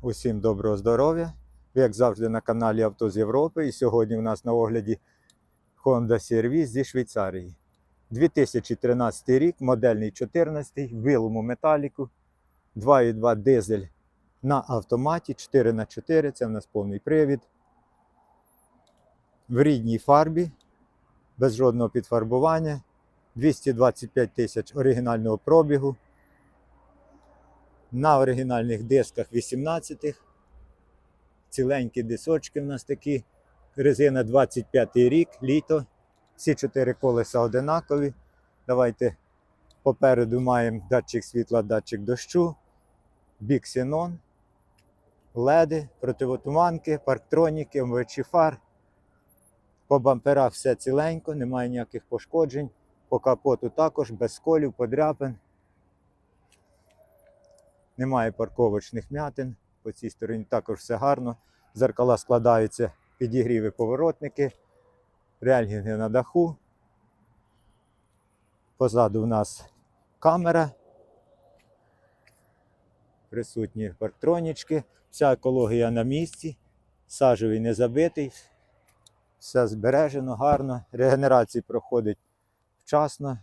Усім доброго здоров'я. Як завжди, на каналі Авто з Європи. І сьогодні у нас на огляді Honda CR-V зі Швейцарії. 2013 рік, модельний 14 в білому металіку, 2,2 дизель на автоматі, 4х4, це в нас повний привід. В рідній фарбі, без жодного підфарбування, 225 тисяч оригінального пробігу. На оригінальних дисках 18-х. Ціленькі дисочки в нас такі. Резина 25 й рік, літо. Всі чотири колеса одинакові. Давайте попереду маємо датчик світла, датчик дощу, бік синон, леди, противотуманки, парктроніки, омивачі фар. По бамперах все ціленько, немає ніяких пошкоджень. По капоту також без сколів, подряпин. Немає парковочних м'ятин. По цій стороні також все гарно. Зеркала складаються підігріви поворотники, рельгінги на даху. Позаду у нас камера. Присутні парктронічки. Вся екологія на місці. Сажевий не забитий. Все збережено, гарно. Регенерація проходить вчасно.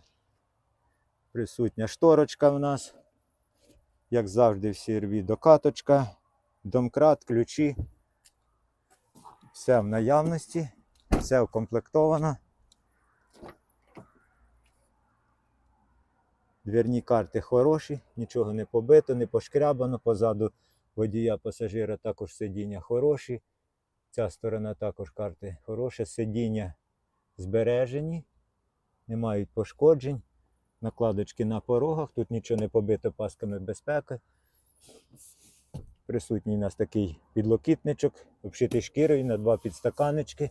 Присутня шторочка в нас як завжди, в сірві докаточка, домкрат, ключі. Все в наявності, все укомплектовано. Двірні карти хороші, нічого не побито, не пошкрябано. Позаду водія пасажира також сидіння хороші. Ця сторона також карти хороші. Сидіння збережені, не мають пошкоджень накладочки на порогах, тут нічого не побито пасками безпеки. Присутній у нас такий підлокітничок, обшитий шкірою на два підстаканечки.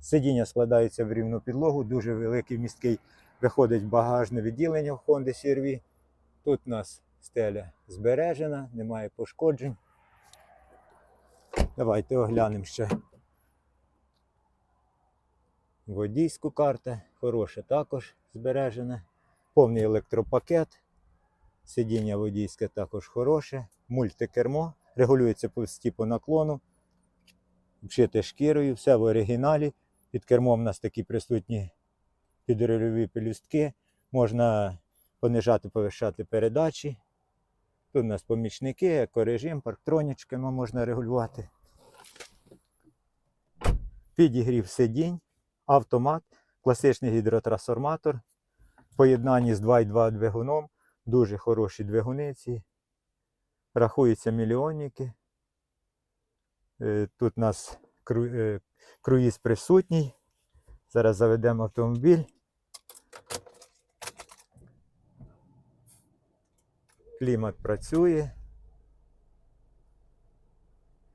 Сидіння складається в рівну підлогу, дуже великий місткий виходить багажне відділення в Honda CR-V. Тут у нас стеля збережена, немає пошкоджень. Давайте оглянемо ще водійську карту, хороша також збережена повний електропакет. Сидіння водійське також хороше, мультикермо, регулюється по стіпу наклону, вшите шкірою, все в оригіналі. Під кермом у нас такі присутні підрульові пелюстки. Можна понижати, повищати передачі. Тут у нас помічники, екорежим, парктронічками можна регулювати. Підігрів сидінь, автомат, класичний гідротрансформатор в поєднанні з 2,2 двигуном. Дуже хороші двигуниці. Рахуються мільйонники. Е, Тут у нас е, круїз присутній. Зараз заведемо автомобіль. Клімат працює.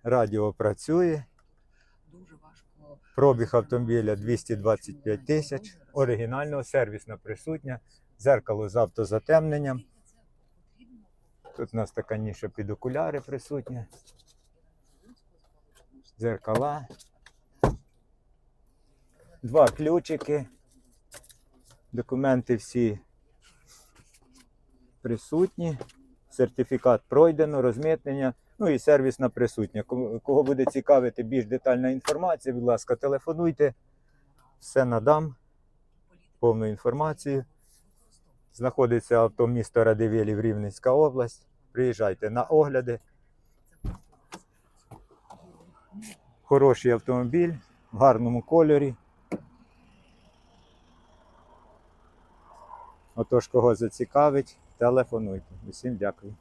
Радіо працює. Пробіг автомобіля 225 тисяч. Оригінального сервісна присутня. Зеркало з автозатемненням. Тут у нас така ніша під окуляри присутня. Зеркала. Два ключики. Документи всі присутні. Сертифікат пройдено, розмитнення. Ну і сервісна присутня. Кого буде цікавити більш детальна інформація, будь ласка, телефонуйте. Все надам. Повну інформацію. Знаходиться авто місто Радивілів, Рівненська область. Приїжджайте на огляди. Хороший автомобіль в гарному кольорі. Отож, кого зацікавить, телефонуйте. Усім дякую.